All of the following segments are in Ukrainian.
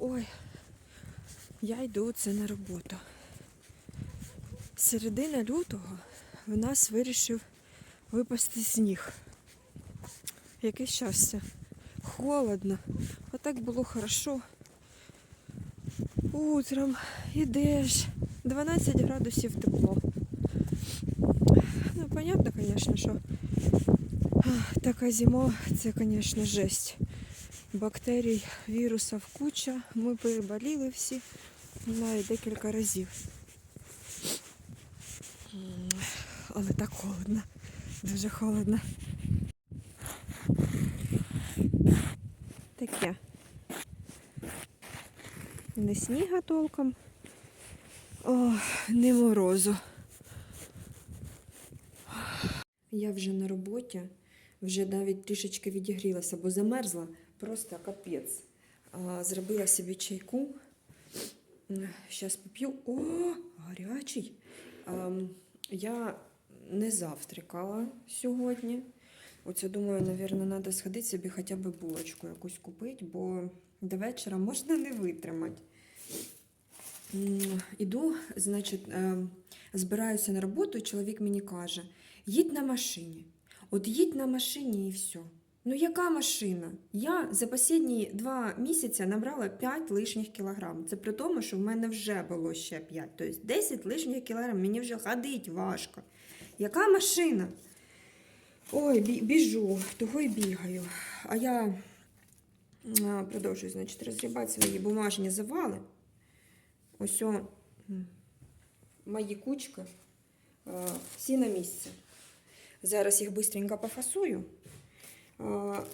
Ой, я йду це на роботу. Середина лютого в нас вирішив випасти сніг. Яке щастя. Холодно. А так було хорошо. Утром ідеш. 12 градусів тепло. Ну, понятно, звісно, що така зима це, звісно, жесть. Бактерій, вірусів куча. Ми переболіли всі, навіть декілька разів. Але так холодно. Дуже холодно. Таке. Не сніга толком. О, не морозу. Я вже на роботі, вже навіть трішечки відігрілася, бо замерзла просто капець. Зробила собі чайку. Зараз поп'ю. О, гарячий. Я не завтракала сьогодні. Оце думаю, напевно, треба сходити собі хоча б булочку якусь купити, бо до вечора можна не витримати. Іду, значить, е, збираюся на роботу, і чоловік мені каже: їдь на машині. От їдь на машині і все. Ну, яка машина? Я за останні два місяці набрала 5 лишніх кілограм. Це при тому, що в мене вже було ще 5. Тобто 10 лишніх кілограм, мені вже ходить важко. Яка машина? Ой, біжу, того й бігаю. А я продовжую, значить, розгрібати свої бумажні завали. Ось о, мої кучки. Всі на місці. Зараз їх швидко пофасую.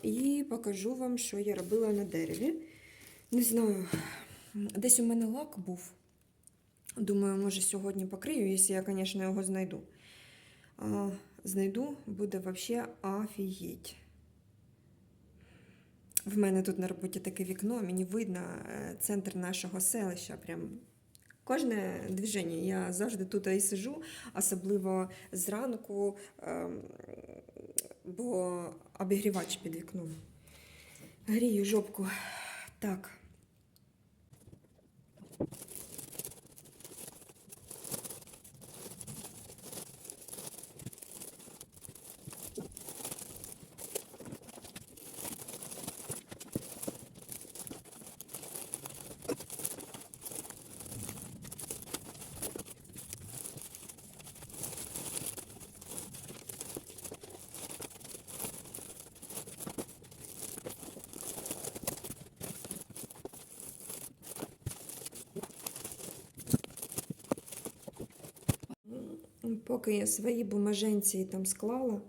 І покажу вам, що я робила на дереві. Не знаю, десь у мене лак був. Думаю, може сьогодні покрию, якщо я, звісно, його знайду. А, Знайду, буде взагалі офігеть. В мене тут на роботі таке вікно, мені видно е, центр нашого селища. Прям кожне движення. Я завжди тут і сижу, особливо зранку, ем, бо обігрівач під вікном. Грію жопку. Так. Поки я свої бумаженці там склала,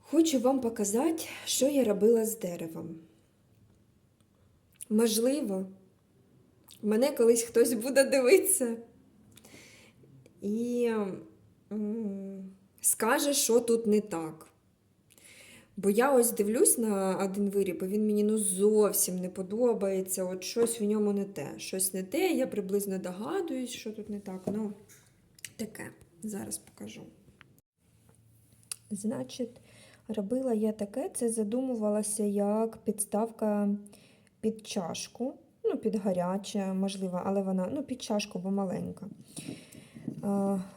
хочу вам показати, що я робила з деревом. Можливо, мене колись хтось буде дивитися і скаже, що тут не так. Бо я ось дивлюсь на один виріб, і він мені ну зовсім не подобається. От щось в ньому не те. Щось не те, я приблизно догадуюсь, що тут не так. Ну, таке. Зараз покажу. Значить, робила я таке, це задумувалася як підставка під чашку. Ну, під гаряче, можливо, але вона ну, під чашку, бо маленька.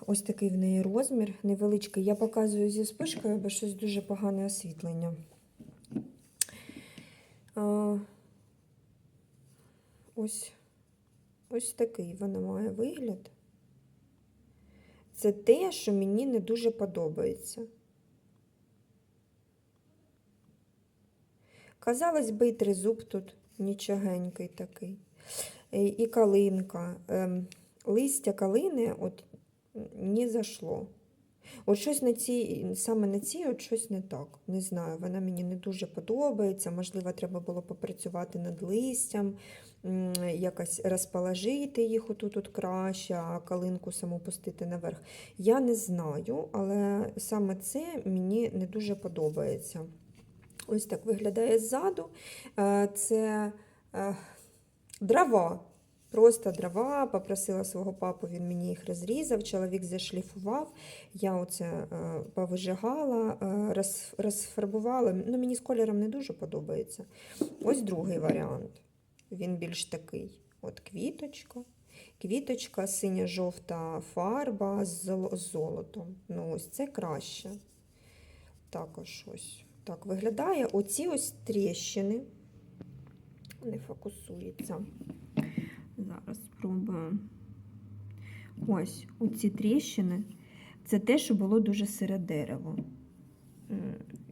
Ось такий в неї розмір невеличкий. Я показую зі спишкою, бо щось дуже погане освітлення. Ось, ось такий вона має вигляд. Це те, що мені не дуже подобається. Казалось би, і тризуб тут нічогенький такий. Е, І калинка. Ем, Листя калини от не зайшло. От щось на цій, саме на цій от щось не так. Не знаю, вона мені не дуже подобається. Можливо, треба було попрацювати над листям, якось розположити їх отут от краще, а калинку саму пустити наверх. Я не знаю, але саме це мені не дуже подобається. Ось так виглядає ззаду. Е, Це е, дрова. Просто дрова, попросила свого папу, він мені їх розрізав, чоловік зашліфував, я оце е, повижигала, розфарбувала. Ну, мені з кольором не дуже подобається. Ось другий варіант. Він більш такий. От квіточка. Квіточка, синя-жовта фарба з золотом. Ну, ось це краще. Також ось так виглядає. Оці ось тріщини. Не фокусується. Зараз спробую. Ось оці тріщини. Це те, що було дуже сире дерево.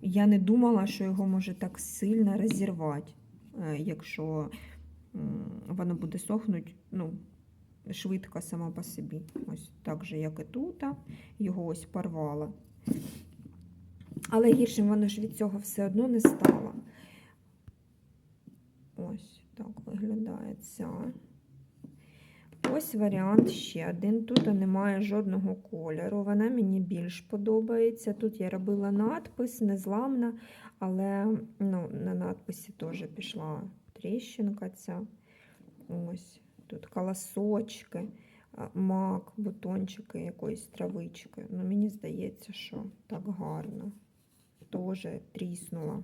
Я не думала, що його може так сильно розірвати, е, якщо воно буде сохнути ну, швидко само по собі. Ось так же, як і тут, його ось порвало. Але гіршим воно ж від цього все одно не стало. Ось так виглядає ця. Ось варіант ще один. Тут немає жодного кольору. Вона мені більш подобається. Тут я робила надпис, незламна, але ну, на надписі теж пішла тріщинка ця. Ось тут колосочки, мак, бутончики якоїсь травички. Ну, мені здається, що так гарно. Теж тріснула.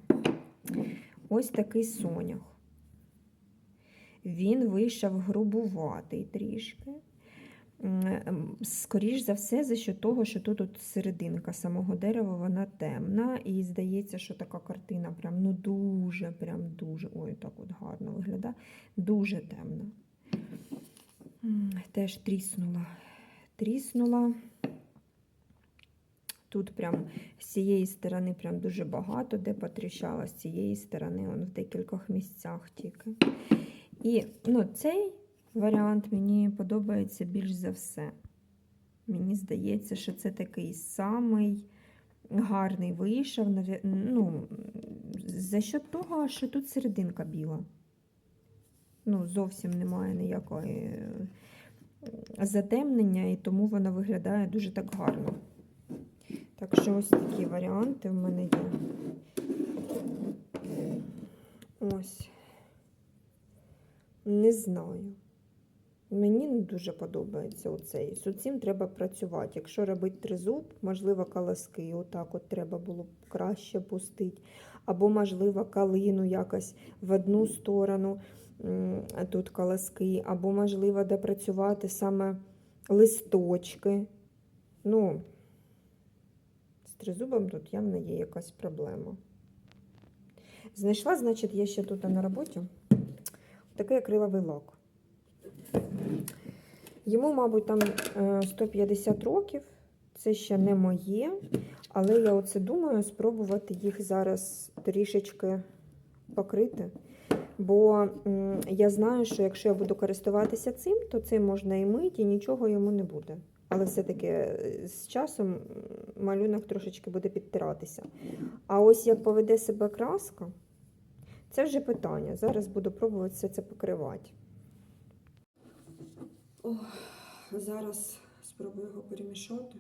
Ось такий сонях. Він вийшов грубуватий трішки. М, Скоріш за все, за що того, що тут от серединка самого дерева, вона темна. І здається, що така картина прям ну дуже, прям дуже. Ой, так от гарно виглядає. Дуже темна. Теж тріснула. Тріснула. Тут прям з цієї сторони прям дуже багато, де потріщала, з цієї сторони он в декількох місцях тільки. І ну, цей варіант мені подобається більш за все. Мені здається, що це такий самий гарний вийшов. Ну, за що того, що тут серединка біла. Ну, зовсім немає ніякої е, затемнення, і тому вона виглядає дуже так гарно. Так що ось такі варіанти в мене є. Ось. Не знаю. Мені не дуже подобається оцей. З цим треба працювати. Якщо робити тризуб, можливо, колоски, отак от треба було б краще пустити. Або, можливо, калину якось в одну сторону тут колоски, або, можливо, допрацювати саме листочки. Ну, з тризубом тут явно є якась проблема. Знайшла, значить, я ще тут на роботі такий акриловий лак. Йому, мабуть, там е, 150 років. Це ще не моє, але я оце думаю спробувати їх зараз трішечки покрити. Бо я знаю, що якщо я буду користуватися цим, то цим можна і мити, і нічого йому не буде. Але все-таки е, з часом малюнок трошечки буде підтиратися. А ось як поведе себе краска, це вже питання. Зараз буду пробувати все це покривати. О, зараз спробую його перемішати.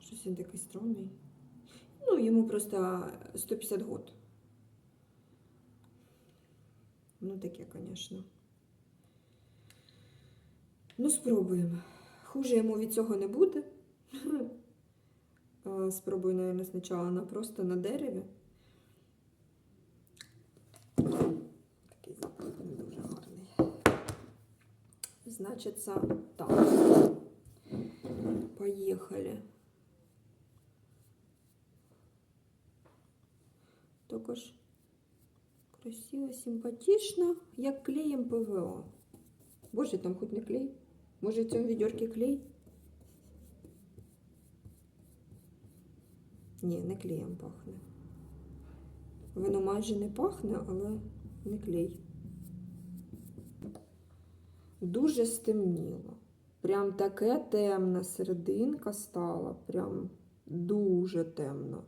Щось він такий стройний. Ну, йому просто 150 год. Ну, таке, звісно. Ну, спробуємо. Хуже йому від цього не буде. Спробую, наверное, спочатку на просто на дереві. Такий запах не дуже гарний. Значить, це так. Поїхали. Також красиво, симпатично, як клеєм ПВО. Боже, там хоч не клей. Може, в цьому відьорці клей? Ні, не клеєм пахне. Воно майже не пахне, але не клей. Дуже стемніло. Прям таке темна серединка стала. Прям дуже темно.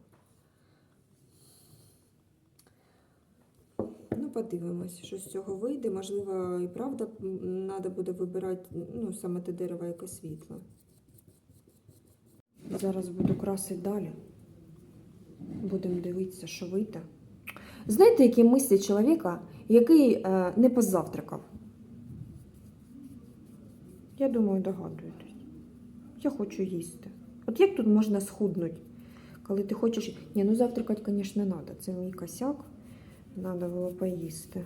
Ну, подивимось, що з цього вийде. Можливо, і правда треба буде вибирати ну, саме те дерево, яке світле. Зараз буду красити далі. Будемо дивитися, що вийде. Знаєте, які мислі чоловіка, який е, не позавтракав? Думаю, догадуєтесь. Я хочу їсти. От як тут можна схуднути, коли ти хочеш. Ні, ну завтракати, звісно, треба. Це мій косяк. Треба було поїсти.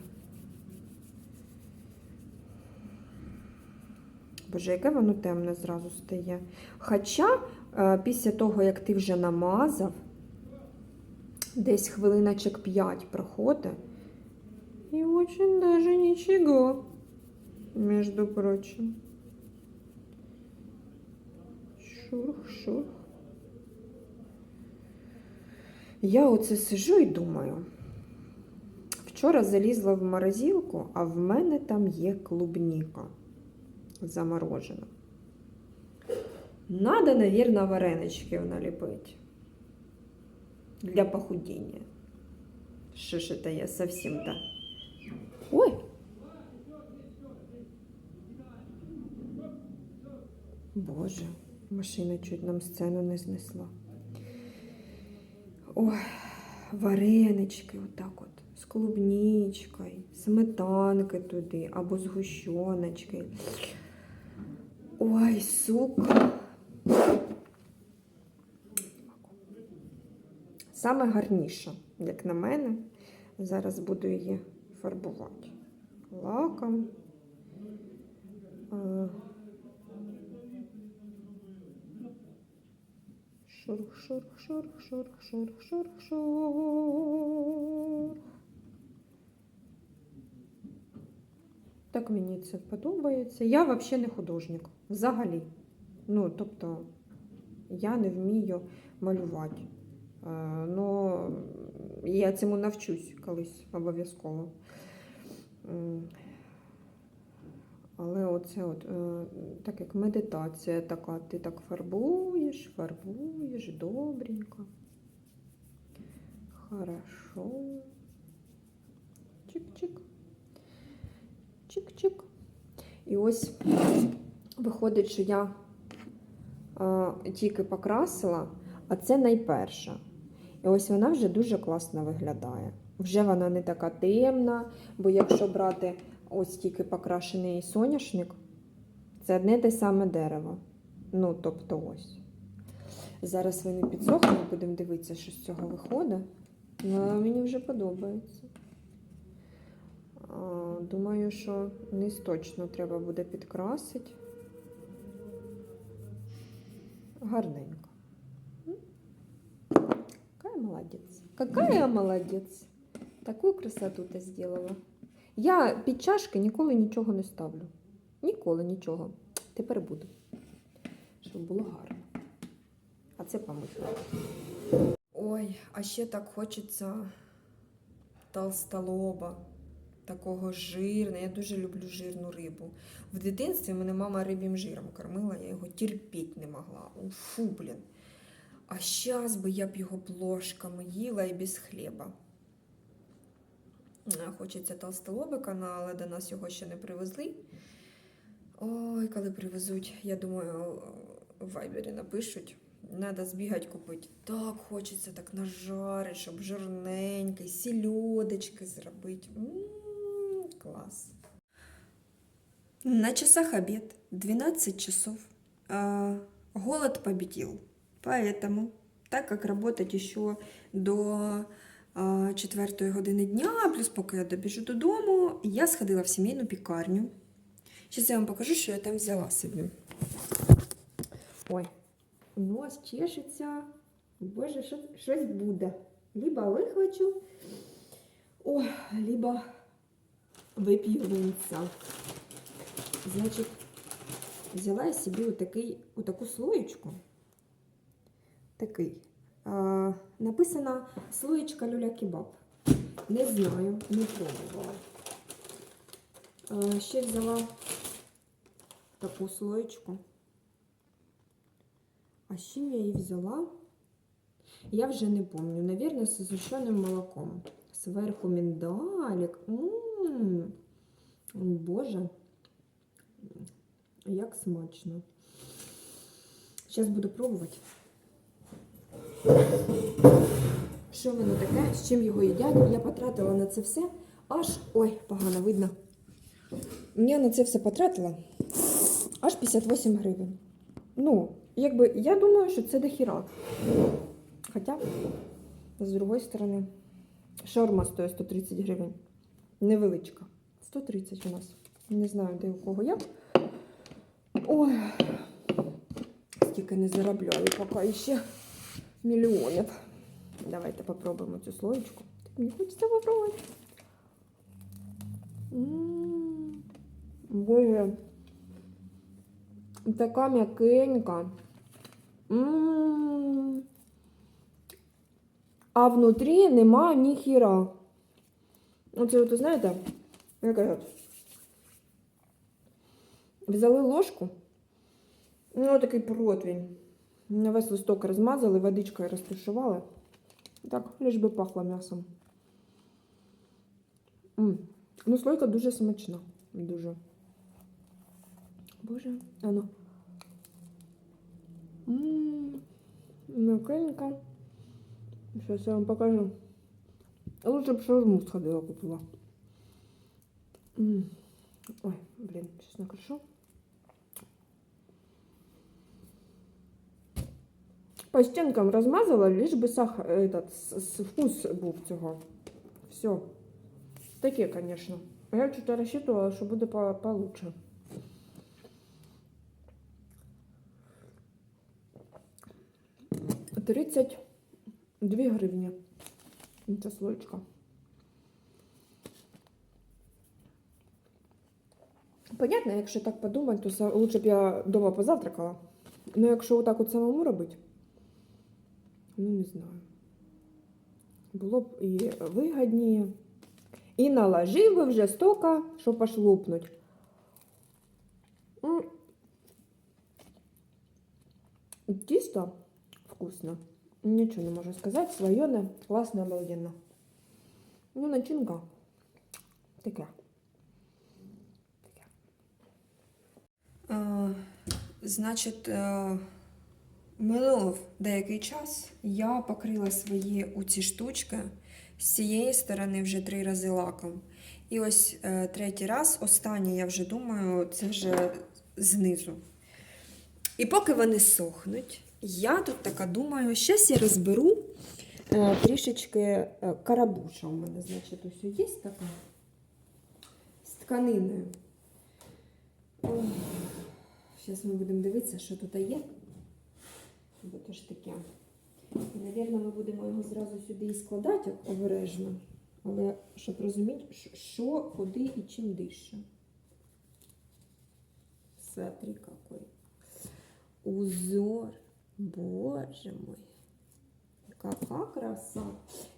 Боже, яке воно темне зразу стає. Хоча е, після того, як ти вже намазав, десь хвилиночок 5 проходить, і очень даже нічого, між прочим. Шурх, шурх. Я оце сижу і думаю. Вчора залізла в морозилку, а в мене там є клубніка заморожена. Надо, наверное, вареничків наліпити. Для похудения. Що ж это я совсем-то? Ой! Боже, машина чуть нам сцену не знесла. Ой, варенички отак от, з клубничкою, сметанки туди, або з гущоночки. Ой, сука. Саме гарніша, як на мене. Зараз буду її фарбувати лаком. А, Шурх, шурх, шурх, шурх, шурх, шурх, шурх. Так мені це подобається. Я взагалі не художник. Взагалі. Ну, тобто, я не вмію малювати. Ну, я цьому навчусь колись обов'язково. Але оце от, е, так як медитація така, ти так фарбуєш, фарбуєш, добренько. Хорошо. Чик-чик. Чик-чик. І ось виходить, що я е, тільки покрасила, а це найперша. І ось вона вже дуже класно виглядає. Вже вона не така темна, бо якщо брати ось тільки покрашений соняшник, це одне те саме дерево. Ну, тобто ось. Зараз вони підсохнуть, будемо дивитися, що з цього виходить. Ну, але мені вже подобається. Думаю, що низ точно треба буде підкрасити. Гарненько. Какая молодец. Какая молодец. Таку красоту ти зробила. Я під чашки ніколи нічого не ставлю. Ніколи нічого. Тепер буду. Щоб було гарно. А це помити. Ой, а ще так хочеться толстолоба. Такого жирного. Я дуже люблю жирну рибу. В дитинстві мене мама риб'їм жиром кормила, я його терпіти не могла. У, Фу, блін. А зараз би я б його плошками їла і без хліба. Е, Хочеться толстолобика, ну, але до нас його ще не привезли. Ой, коли привезуть, я думаю, в вайбері напишуть. Надо збігати купити. Так хочеться так нажарити, щоб жирненький, сільодочки зробити. М, клас. На часах обед, 12 часов. А, голод победил. Поэтому, так как работать еще до 4 години дня, плюс поки я добіжу додому, я сходила в сімейну пікарню. Зараз я вам покажу, що я там взяла собі. Ой, нос чешеться. Боже, що, щось буде. Либо вихвачу, ой, либо вип'ю винця. Значить, взяла я собі отакий, отаку слоєчку. Такий. А, написано слоєчка люля кебаб. Не знаю, не пробувала. Ще взяла таку слоєчку. А чим я її взяла? Я вже не помню. Наверное, з згущеним молоком. Зверху міндалік. М-м-м. Боже, як смачно. Зараз буду пробувати. Що воно таке, з чим його їдять? Я потратила на це все аж. Ой, погано видно. Я на це все потратила аж 58 гривень. Ну, якби я думаю, що це дохіра. Хоча, з другої сторони, Шаурма стоїть 130 гривень. Невеличка. 130 у нас. Не знаю, де у кого як. Ой, скільки не заробляю поки ще мільйонів. Давайте попробуємо цю слоєчку. Так мені хочеться попробувати. Боже. Така м'якенька. А внутрі нема ні хіра. Оце от, знаєте, як кажуть, взяли ложку, ну такий противень. На весь листок розмазали, водичкою розташували. Так, лиш би пахло м'ясом. Ну, слойка дуже смачна. Дуже. Боже. Ммм, м'якенька. Сейчас я вам покажу. Лучше б шаурму сходила купила. Ой, блин, сейчас накрушу. По стінкам розмазала, лиш би сахар, этот, с- с- вкус був цього. Все. Таке. А я что-то рассчитывала, что буде по- получше. Тридцять дві гривні. Це слоєчка. Понятно, якщо так подумати, то лучше б я вдома позавтракала. Ну, якщо отак от самому робити, ну не знаю. Було б і вигідніше. І наложив би вже стока, щоб аж лопнуть. Тісто вкусно. Нічого не можу сказати. Слоєне, класно, обалденно. Ну, начинка таке. Значить, е, минув деякий час. Я покрила свої оці штучки з цієї сторони вже три рази лаком. І ось е, третій раз, останній, я вже думаю, це вже знизу. І поки вони сохнуть, я тут така думаю, щас я розберу е, трішечки е, карабуша. У мене, значить, ось є така з тканиною. Зараз ми будемо дивитися, що тут є. Бо то ж таке. І, Навірно, ми будемо його зразу сюди і складати обережно. Але щоб розуміти, що- куди і чим дише. Смотри, какой. Узор. Боже мой. Яка краса.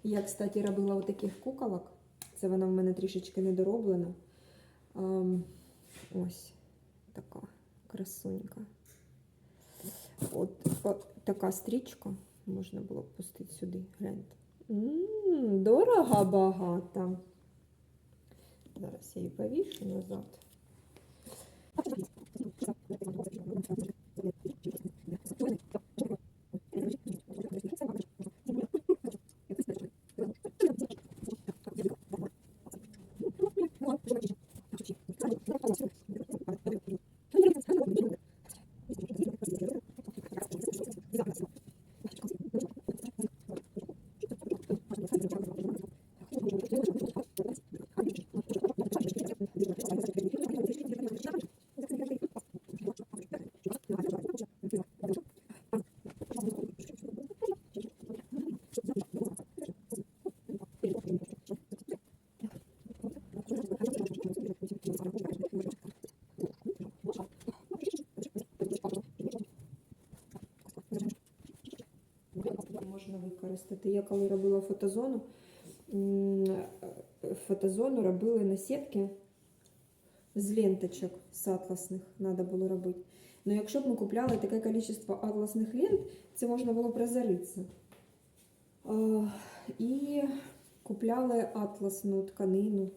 Я, кстати, робила отаких куколок. Це вона в мене трішечки недороблена. Ем, ось така красунька. От, от така стрічка можна було б пустити сюди. Гляньте. Дорога багата. Зараз я її повішу назад. Використати. Я коли робила фотозону, фотозону робили на сітки з ленточок з атласних треба було робити. Ну, якщо б ми купляли таке кількість атласних лент, це можна було б розоритися. І купляли атласну тканину.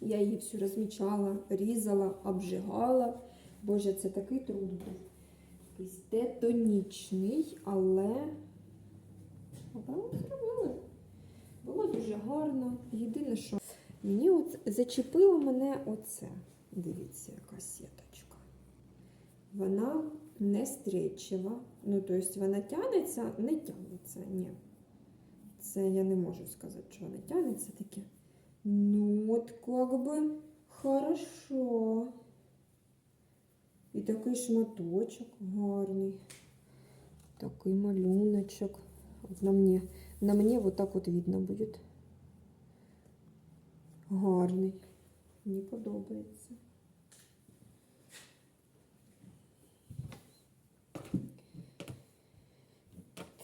Я її всю розмічала, різала, обжигала. Боже, це такий труд був. Якийсь тетонічний, але але зробили. Було дуже гарно. Єдине, що мені от зачепило мене оце. Дивіться, яка сіточка. Вона не стрічева. Ну, тобто вона тягнеться, не тягнеться, ні. Це я не можу сказати, що воно тягнеться таке. Ну, от как би хорошо. І такий шматочок гарний. Такий малюночок. На мені, на мені вот так от видно буде. Гарний. Мені подобається.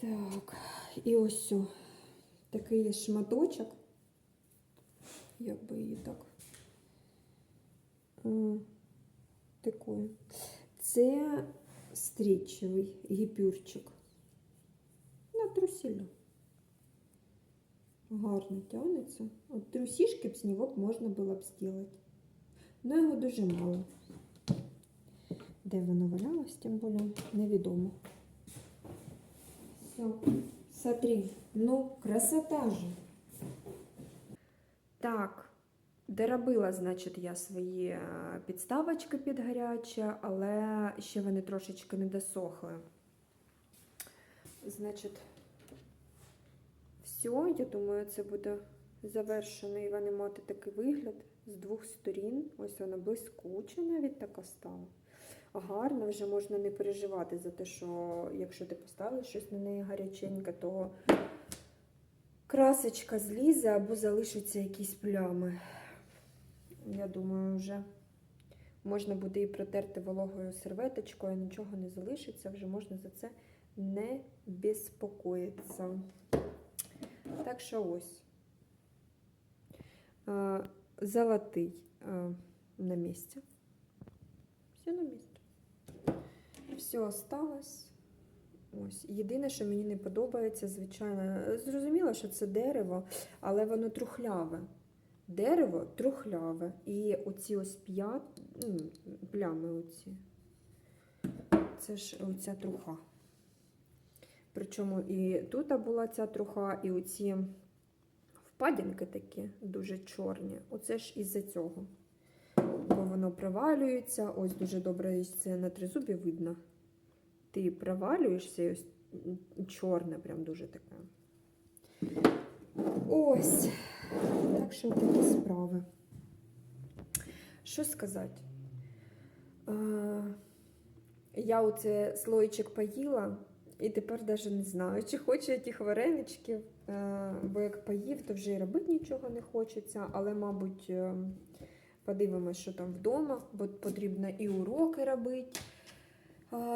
Так, і ось о, такий є шматочок. Як би її так. Такою. Це стрічевий гіпюрчик. На трусілю. Гарно тягнеться. От трусішки б нього можна було б зробити. Но його дуже мало. Де воно валялось, тим більше невідомо. Все, смотри, ну, красота же. Так, доробила, значить, я свої е, підставочки під гаряче, але ще вони трошечки не досохли. Значить, все, я думаю, це буде завершено і вони мати такий вигляд з двох сторін. Ось вона блискуча навіть така стала. Гарно, вже можна не переживати за те, що якщо ти поставиш щось на неї гаряченьке, то красочка злізе або залишаться якісь плями. Я думаю, вже можна буде і протерти вологою серветочкою, нічого не залишиться, вже можна за це не безпокоїтися. Так що ось. Е, Золотий е, на місці. Все на місці. Все осталось. Ось. Єдине, що мені не подобається, звичайно, зрозуміло, що це дерево, але воно трухляве. Дерево трухляве. І оці ось п'ят, плями оці. Це ж оця труха. Причому і тут була ця труха, і оці впадінки такі дуже чорні. Оце ж із-за цього. Бо воно провалюється. Ось дуже добре це на тризубі видно. Ти провалюєшся, і ось чорне, прям дуже таке. Ось. Так що такі справи. Що сказати? Я оце слойчик поїла, і тепер навіть не знаю, чи хочу я тих вареничків, Е, бо як поїв, то вже і робити нічого не хочеться, але, мабуть, е, подивимось, що там вдома, бо потрібно і уроки робити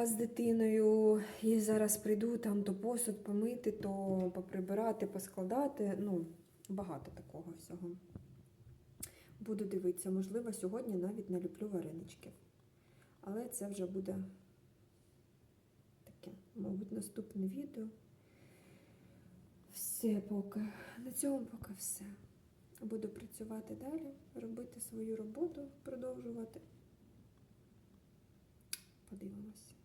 з дитиною. І зараз прийду там то посуд помити, то поприбирати, поскладати. Ну, багато такого всього. Буду дивитися, можливо, сьогодні навіть наліплю варенички. Але це вже буде мабуть, наступне відео. Все поки. На цьому поки все. Буду працювати далі, робити свою роботу, продовжувати. Подивимось.